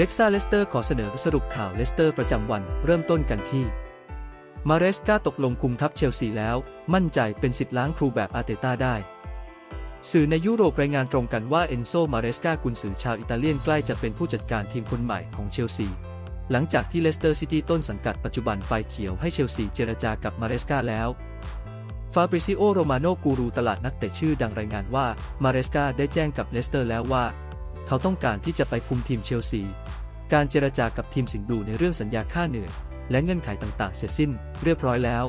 เด็กซ่าเลสเตอร์ขอเสนอสรุปข่าวเลสเตอร์ประจำวันเริ่มต้นกันที่ มาเรสกาตกลงคุมทัพเชลซีแล้ว มั่นใจเป็นสิทธิ์ล้างครูแบบอาเตต้าได้ สื่อในยุโรปรายงานตรงกันว่าเอนโซมาเรสกากุนซือชาวอิตาเลียนใกล้จะเป็นผู้จัดการทีมคนใหม่ของเชลซี หลังจากที่เลสเตอร์ซิตี้ต้นสังกัดปัจจุบันไฟเขียวให้เชลซีเจรจากับมาเรสกาแล้วฟาบริซิโอ โรมาโนกูรูตลาดนักเตะชื่อดังรายงานว่ามาเรสกาได้แจ้งกับเลสเตอร์แล้วว่า เขาต้องการที่จะไปคุมทีมเชลซี การเจรจากับทีมสิงห์บลูในเรื่องสัญญาค่าเหนื่อยและเงื่อนไขต่างๆ เสร็จสิ้นเรียบร้อยแล้ว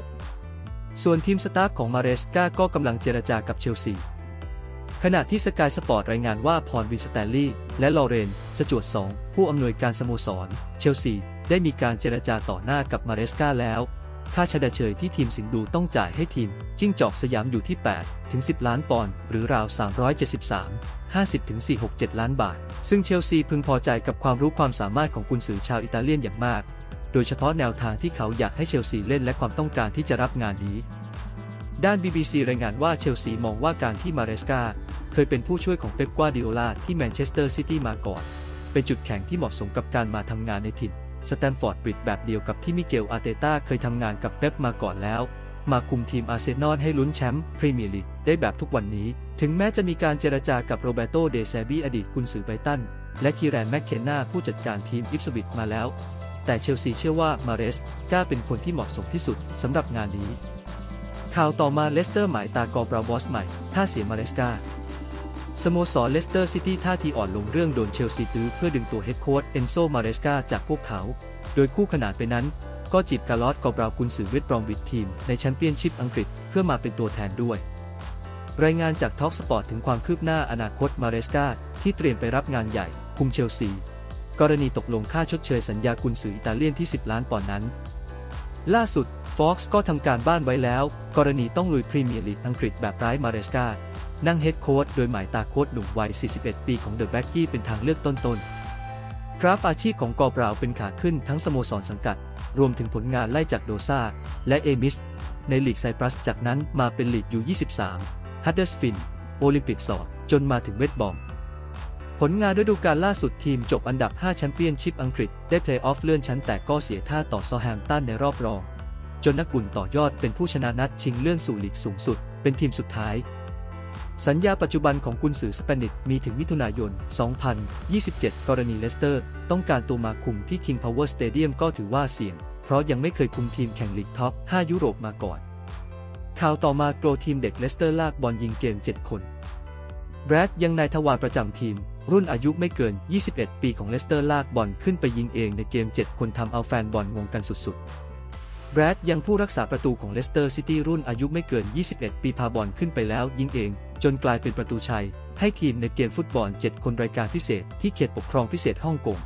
ส่วนทีมสตาฟของมาเรสกาก็กำลังเจรจากับเชลซี ขณะที่สกายสปอร์ตรายงานว่าพรวินสแตนลีย์และลอเรนสจวดสองผู้อำนวยการสโมสร เชลซี ได้มีการเจรจาต่อหน้ากับมาเรสกาแล้ว ค่าชดเชยที่ทีมสิงห์บลูต้องจ่ายให้ทีม จิ้งจอกสยามอยู่ที่ 8 ถึง 10 ล้านปอนด์หรือราว 373 50ถึง467 ล้านบาท ซึ่งเชลซีพึงพอใจกับความรู้ความสามารถของกุนซือชาวอิตาเลียนอย่างมาก โดยเฉพาะแนวทางที่เขาอยากให้เชลซีเล่นและความต้องการที่จะรับงานนี้ ด้าน BBC รายงานว่าเชลซีมองว่าการที่มาเรสกาเคยเป็นผู้ช่วยของเป๊ปกวาดิโอลาที่แมนเชสเตอร์ซิตี้มาก่อน เป็นจุดแข็งที่เหมาะสมกับการมาทำงานในถิ่น สแตมฟอร์ดบริดแบบเดียวกับที่มิเกลอาร์เตต้าเคยทำงานกับเป๊ปมาก่อนแล้ว มาคุมทีมอาร์เซนอลให้ลุ้นแชมป์พรีเมียร์ลีกได้แบบทุกวันนี้ ถึงแม้จะมีการเจรจากับโรเบโตเดซบีอดีตกุนซือไบตัน และคีแรนแมคเคนนาผู้จัดการทีมอิฟสวิตมาแล้ว แต่เชลซีเชื่อว่ามาเรสกล้าเป็นคนที่เหมาะสมที่สุดสำหรับงานนี้ข่าวต่อมาเลสเตอร์หมายตากอบราบอสใหม่ ถ้าเสียมาเรสกา สโมสรเลสเตอร์ซิตี้ท่าทีอ่อนลงเรื่องโดนเชลซีตื้อเพื่อดึงตัวเฮดโค้ชเอนโซมาเรสกาจากพวกเขา โดยคู่ขนานไปนั้น ก็จีบกาลอสกอบรากุนสือเวทบรอมวิดทีม ในแชมเปี้ยนชิพอังกฤษเพื่อมาเป็นตัวแทนด้วย รายงานจากท็อกสปอร์ตถึงความคืบหน้าอนาคตมาเรสกาที่เตรียมไปรับงานใหญ่ คุมเชลซี กรณีตกลงค่าชดเชยสัญญากุนสืออิตาเลียนที่ 10 ล้านปอนด์นั้น ล่าสุด Fox ก็ทำการบ้านไว้แล้ว กรณีต้องลุยพรีเมียร์ลีกอังกฤษแบบไร้มาเรสกา นั่งเฮดโค้ชโดยหมายตาโค้ชหนุ่มวัย 41 ปีของเดอะแบ็กกี้เป็นทางเลือกต้นๆกราฟอาชีพของกอบราวเป็นขาขึ้นทั้งสโมสรสังกัด รวมถึงผลงานไล่จากโดซาและเอมิส ในลีกไซปรัส จากนั้นมาเป็นลีกยู23ฮัตเดอร์สฟิน โอลิมปิกสอจนมาถึงเวทบอมผลงานฤดูกาลล่าสุดทีมจบอันดับ 5 แชมเปี้ยนชิพอังกฤษ ได้เพลย์ออฟเลื่อนชั้นแต่ก็เสียท่าต่อซอแฮมตันในรอบรอง จนนักบุญต่อยอดเป็นผู้ชนะนัดชิงเลื่อนสู่ลีกสูงสุด เป็นทีมสุดท้าย สัญญาปัจจุบันของกุนซือสเปนิกมีถึงมิถุนายน 2027 กรณีเลสเตอร์ ต้องการตัวมาคุมที่ King Power Stadium ก็ถือว่าเสี่ยง เพราะยังไม่เคยคุมทีมแข่งลีกท็อป 5 ยุโรปมาก่อน ข่าวต่อมาโกลทีมเด็กเลสเตอร์ลากบอลยิงเกม 7 คน แบรดยังนายทวารประจำทีม รุ่นอายุไม่เกิน 21 ปีของเลสเตอร์ลากบอลขึ้นไปยิงเองในเกม 7 คนทำเอาแฟนบอลงงกันสุดๆ แบรดยังผู้รักษาประตูของเลสเตอร์ซิตี้รุ่นอายุไม่เกิน 21 ปีพาบอลขึ้นไปแล้วยิงเอง จนกลายเป็นประตูชัย ให้ทีมในเกมฟุตบอล 7 คนรายการพิเศษที่เขตปกครองพิเศษฮ่องกง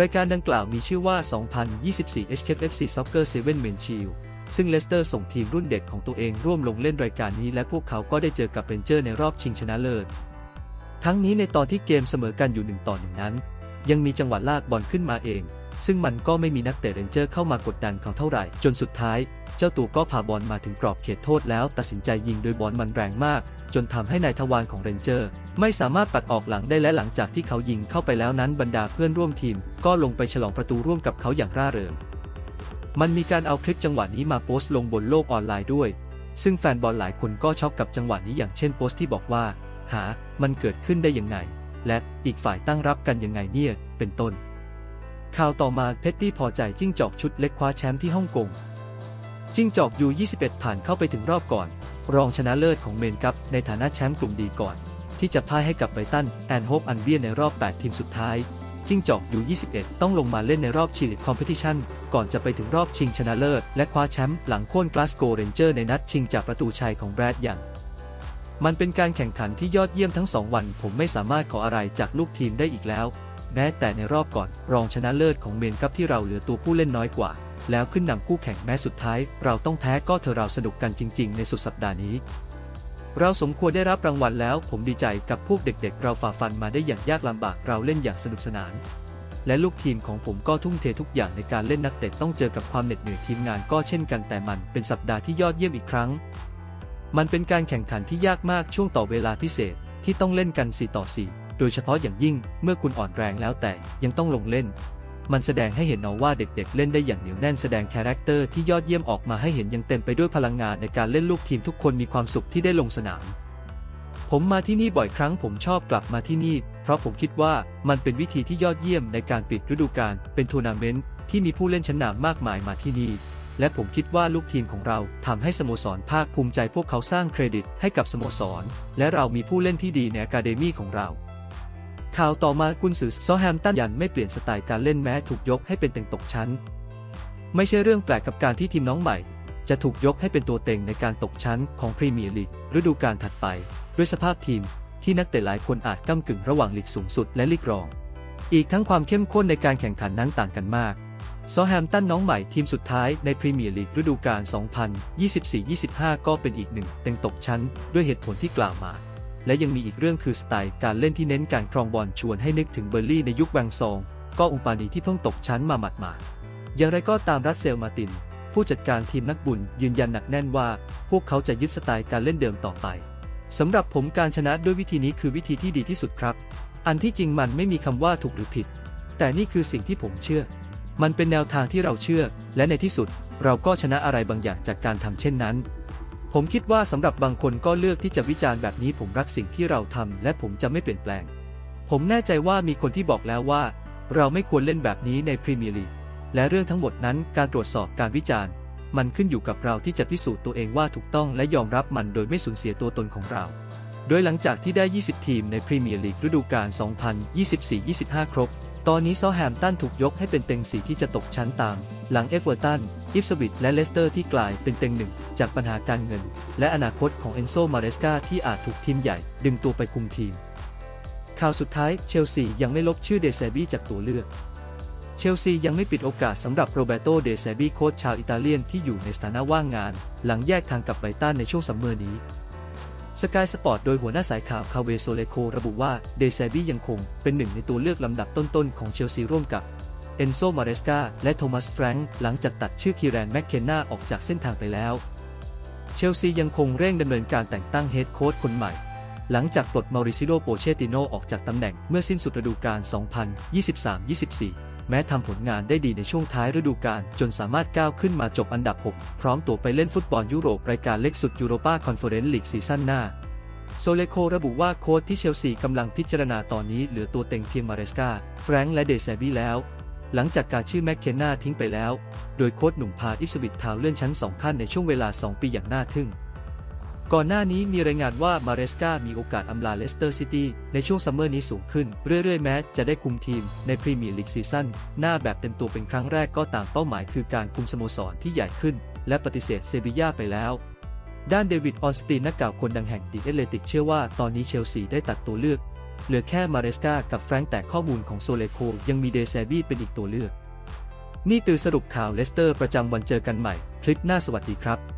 รายการดังกล่าวมีชื่อว่า 2024 HKFC Soccer 7 Men Shield ซึ่งเลสเตอร์ส่งทีมรุ่นเด็กของตัวเองร่วมลงเล่นรายการนี้และพวกเขาก็ได้เจอกับเรนเจอร์ในรอบชิงชนะเลิศ ทั้งนี้ในตอนที่เกมเสมอกันอยู่หนึ่งต่อหนึ่งนั้น ยังมีจังหวะลากบอลขึ้นมาเอง ซึ่งมันก็ไม่มีนักเตะเรนเจอร์เข้ามากดดันเขาเท่าไหร่ จนสุดท้าย เจ้าตัวก็พาบอลมาถึงกรอบเขตโทษแล้วตัดสินใจยิงโดยบอลมันแรงมาก จนทำให้นายทวารของเรนเจอร์ ไม่สามารถปัดออกหลังได้และหลังจากที่เขายิงเข้าไปแล้วนั้นบรรดาเพื่อนร่วมทีม ก็ลงไปฉลองประตูร่วมกับเขาอย่างร่าเริงมันมีการเอาคลิปจังหวะนี้มาโพสต์ลงบนโลกออนไลน์ด้วย ซึ่งแฟนบอลหลายคนก็ช็อกกับจังหวะนี้อย่างเช่นโพสต์ที่บอกว่า หา มันเกิดขึ้นได้ยังไง และอีกฝ่ายตั้งรับกันยังไงเนี่ย เป็นต้น ข่าวต่อมาเพตตี้พอใจจิ้งจอกชุดเล็กคว้าแชมป์ที่ฮ่องกง จิ้งจอกยู 21 ผ่านเข้าไปถึงรอบก่อน รองชนะเลิศของเมนกัปในฐานะแชมป์กลุ่มดีก่อน ที่จะพ่ายให้กับไบตันแอนโฮปอันเบียในรอบ 8 ทีมสุดท้าย จิ้งจอกยู 21 ต้องลงมาเล่นในรอบชิงคอมเพติชันก่อนจะไปถึงรอบชิงชนะเลิศ และคว้าแชมป์หลังโค่นกลาสโกเรนเจอร์ในนัดชิงจากประตูชัยของแบรดยัง มันเป็นการแข่งขันที่ยอดเยี่ยมทั้งสองวัน ผมไม่สามารถขออะไรจากลูกทีมได้อีกแล้ว แม้แต่ในรอบก่อน รองชนะเลิศของเมนกัปที่เราเหลือตัวผู้เล่นน้อยกว่า แล้วขึ้นนำคู่แข่งแม้สุดท้าย เราต้องแพ้ก็เธอเราสนุกกันจริง ๆ ในสุดสัปดาห์นี้ เราสมควรได้รับรางวัลแล้ว ผมดีใจกับพวกเด็ก ๆ เราฝ่าฟันมาได้อย่างยากลำบากเราเล่นอย่างสนุกสนาน และลูกทีมของผมก็ทุ่มเททุกอย่างในการเล่นนักเตะต้องเจอกับความเหน็ดเหนื่อยทีมงานก็เช่นกันแต่มันเป็นสัปดาห์ที่ยอดเยี่ยมอีกครั้ง มันเป็นการแข่งขันที่ยากมากช่วงต่อเวลาพิเศษที่ต้องเล่นกัน 4 ต่อ 4 โดยเฉพาะอย่างยิ่งเมื่อคุณอ่อนแรงแล้วแต่ยังต้องลงเล่น มันแสดงให้เห็นเอาว่าเด็กๆ เล่นได้อย่างเหนียวแน่นแสดงคาแรคเตอร์ที่ยอดเยี่ยมออกมาให้เห็นยังเต็มไปด้วยพลังงานในการเล่นลูกทีมทุกคนมีความสุขที่ได้ลงสนาม ผมมาที่นี่บ่อยครั้งผมชอบกลับมาที่นี่ เพราะผมคิดว่ามันเป็นวิธีที่ยอดเยี่ยมในการปิดฤดูกาลเป็นทัวร์นาเมนต์ที่มีผู้เล่นชั้นนำมากมายมาที่นี่ และผมคิดว่าลูกทีมของเราทำให้สโมสรภาคภูมิใจพวกเขาสร้างเครดิตให้กับสโมสร และเรามีผู้เล่นที่ดีในอะคาเดมี่ของเรา ข่าวต่อมากุนซือซอแฮมตันยันไม่เปลี่ยนสไตล์การเล่นแม้ถูกยกให้เป็นเต็งตกชั้น ไม่ใช่เรื่องแปลกกับการที่ทีมน้องใหม่ จะถูกยกให้เป็นตัวเต็งในการตกชั้นของพรีเมียร์ลีกฤดูกาลถัดไป ด้วยสภาพทีมที่นักเตะหลายคนอาจก้ากึ่งระหว่างลีกสูงสุดและลีกรอง อีกทั้งความเข้มข้นในการแข่งขันนั้นต่างกันมาก ซอแฮมตันน้องใหม่ทีมสุดท้ายในพรีเมียร์ลีกฤดูกาล 2024-25 ก็เป็นอีกหนึ่งเต็งตกชั้นด้วยเหตุผลที่กล่าวมา และยังมีอีกเรื่องคือสไตล์การเล่นที่เน้นการครองบอลชวนให้นึกถึงเบอร์ลี่ในยุคแบงซอง ก็อุปาณีที่เพิ่งตกชั้นมาหมาดๆอย่างไรก็ตามรัสเซลมาติน ผู้จัดการทีมนักบุญยืนยันหนักแน่นว่า พวกเขาจะยึดสไตล์การเล่นเดิมต่อไปสำหรับผมการชนะด้วยวิธีนี้คือวิธีที่ดีที่สุดครับ อันที่จริงมันไม่มีคำว่าถูกหรือผิด แต่นี่คือสิ่งที่ผมเชื่อ มันเป็นแนวทางที่เราเชื่อ และในที่สุด เราก็ชนะอะไรบางอย่างจากการทำเช่นนั้น ผมคิดว่าสำหรับบางคนก็เลือกที่จะวิจารณ์แบบนี้ผมรักสิ่งที่เราทำและผมจะไม่เปลี่ยนแปลง ผมแน่ใจว่ามีคนที่บอกแล้วว่า เราไม่ควรเล่นแบบนี้ในพรีเมียร์ลีกและเรื่องทั้งหมดนั้นการตรวจสอบการวิจารณ์ มันขึ้นอยู่กับเราที่จะพิสูจน์ตัวเองว่าถูกต้องและยอมรับมันโดยไม่สูญเสียตัวตนของเรา โดยหลังจากที่ได้ 20 ทีมในพรีเมียร์ลีกฤดูกาล 2024-25 ครบ ตอนนี้ซอแฮมตันถูกยกให้เป็นเต็งสีที่จะตกชั้นตาม หลังเอฟเวอร์ตัน อิฟสวิตและเลสเตอร์ที่กลายเป็นเต็งหนึ่งจากปัญหาการเงิน และอนาคตของเอนโซมาเรสกาที่อาจถูกทีมใหญ่ ดึงตัวไปคุมทีม ข่าวสุดท้ายเชลซียังไม่ลบชื่อเดซบี้จากตัวเลือก เชลซียังไม่ปิดโอกาสสำหรับโรเบโตเดซบี้โค้ชชาวอิตาเลียนที่อยู่ในสถานะว่างงาน หลังแยกทางกับไบรตันในช่วงซัมเมอร์นี้ สกายสปอร์ตโดยหัวหน้าสายข่าวคาเวโซเลโคระบุว่าเดซบี้ยังคงเป็นหนึ่งในตัวเลือกลำดับต้นๆของเชลซีร่วมกับเอนโซมาเรสกาและโทมัสแฟรงค์หลังจากตัดชื่อคีแรนแมคเคนนาออกจากเส้นทางไปแล้ว เชลซียังคงเร่งดำเนินการแต่งตั้งเฮดโค้ชคนใหม่ หลังจากปลดมาริซิโดโปเชติโนออกจากตำแหน่งเมื่อสิ้นสุดฤดูกาล 2023-24 แม้ทำผลงานได้ดีในช่วงท้ายฤดูกาลจนสามารถก้าวขึ้นมาจบอันดับ 6 พร้อมตัวไปเล่นฟุตบอลยุโรปรายการเล็กสุดยูโรปาคอนเฟอเรนซ์ลีกซีซั่นหน้า โซเลโคระบุว่าโค้ชที่เชลซีกำลังพิจารณาตอนนี้เหลือตัวเต็งเพียงมาเรสกาแฟรงค์และเดซบี้แล้ว หลังจากการชื่อแมคเคนนาทิ้งไปแล้ว โดยโค้ชหนุ่มพาอิสวิตทาวเลื่อนชั้น 2 ขั้นในช่วงเวลา 2 ปีอย่างน่าทึ่ง ก่อนหน้านี้มีรายงานว่ามาเรสกามีโอกาสอำลาเลสเตอร์ซิตี้ในช่วงซัมเมอร์นี้สูงขึ้น เรื่อยๆ แม้จะได้คุมทีมในพรีเมียร์ลีกซีซั่นหน้าแบบเต็มตัวเป็นครั้งแรกก็ต่ามเป้าหมายคือการคุมสโมสรที่ใหญ่ขึ้น และปฏิเสธเซบีย่าไปแล้ว ด้านเดวิดออนสตีนนักกล่าวคนดังแห่งดีเอเลติกเชื่อว่าตอนนี้เชลซีได้ตัดตัวเลือก เหลือแค่มาเรสกากับแฟรงค์แต่ข้อมูลของโซเลโคยังมีเดซบี้เป็นอีกตัวเลือก นี่ตือสรุปข่าวเลสเตอร์ประจำวันเจอกันใหม่ คลิปหน้าสวัสดีครับ